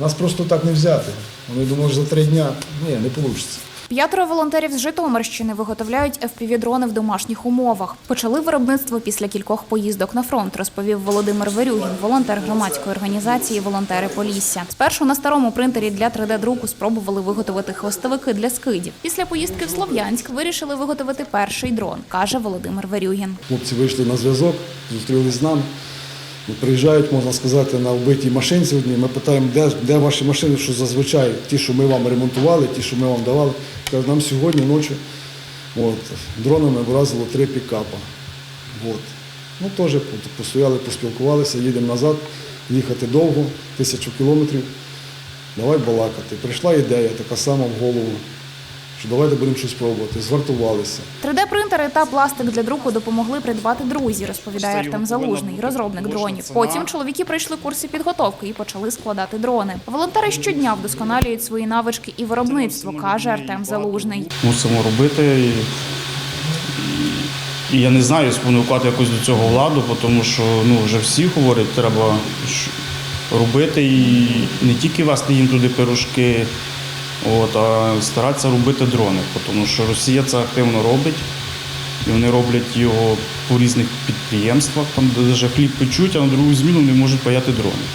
Нас просто так не взяти. Вони думають, за три дня. Ні, не вийде. П'ятеро волонтерів з Житомирщини виготовляють FPV-дрони в домашніх умовах. Почали виробництво після кількох поїздок на фронт, розповів Володимир Верюгін, волонтер громадської організації Волонтери Полісся. Спершу на старому принтері для 3D-друку спробували виготовити хвостовики для скидів. Після поїздки в Слов'янськ вирішили виготовити перший дрон, каже Володимир Верюгін. Хлопці вийшли на зв'язок, зустрілись з нами. Приїжджають, можна сказати, на вбитій машинці одній. Ми питаємо, де, де ваші машини, що зазвичай ті, що ми вам ремонтували, ті, що ми вам давали. Кажуть, нам сьогодні ночі от, дронами вразило три пікапа. От. Ну, теж постояли, поспілкувалися, їдемо назад, їхати довго, тисячу кілометрів. Давай балакати. Прийшла ідея така сама в голову, що давайте будемо щось пробувати. Звартувалися. 3D-принтери та пластик для друку допомогли придбати друзі, розповідає Артем Залужний, розробник дронів. Потім чоловіки пройшли курси підготовки і почали складати дрони. Волонтери щодня вдосконалюють свої навички і виробництво, каже Артем Залужний. мусимо робити. І, і я не знаю, спонукати якось до цього владу, тому що ну, вже всі говорять, треба робити і не тільки вести їм туди пирожки, от, а старатися робити дрони, тому що Росія це активно робить. І вони роблять його по різних підприємствах, там де вже хліб печуть, а на другу зміну не можуть паяти дрони.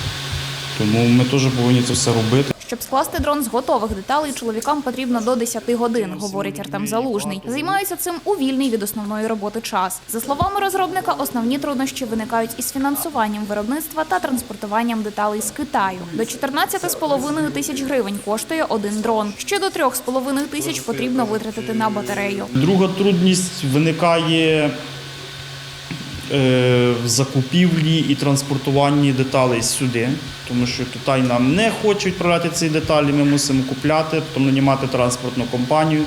Тому ми теж повинні це все робити. Щоб скласти дрон з готових деталей, чоловікам потрібно до 10 годин, говорить Артем Залужний. Займаються цим у вільний від основної роботи час. За словами розробника, основні труднощі виникають із фінансуванням виробництва та транспортуванням деталей з Китаю. До 14,5 тисяч гривень коштує один дрон. Ще до 3,5 тисяч потрібно витратити на батарею. Друга трудність виникає в закупівлі і транспортуванні деталей сюди, тому що Китай нам не хоче відправляти ці деталі, ми мусимо купляти, потім нанімати транспортну компанію,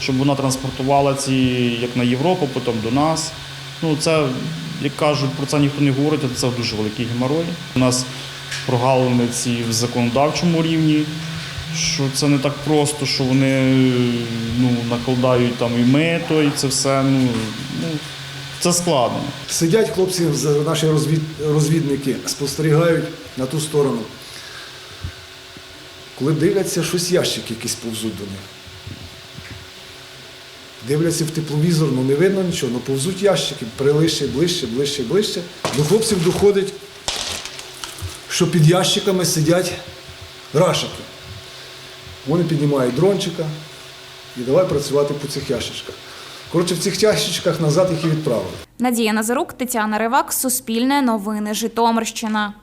щоб вона транспортувала ці як на Європу, потім до нас. Ну, це, як кажуть, про це ніхто не говорить, але це дуже великий геморой. У нас прогалини ці в законодавчому рівні, що це не так просто, що вони ну, накладають там і мито, і це все. Ну, ну, це складно. Сидять хлопці, наші розвід, розвідники, спостерігають на ту сторону. Коли дивляться, щось ящики якісь повзуть до них. Дивляться в тепловізор, ну не видно нічого, ну повзуть ящики, прилише, ближче, ближче, ближче. До хлопців доходить, що під ящиками сидять рашики. Вони піднімають дрончика і давай працювати по цих ящичках. Коротше, в цих ящичках назад їх і відправили. Надія Назарук, Тетяна Ривак, Суспільне новини, Житомирщина.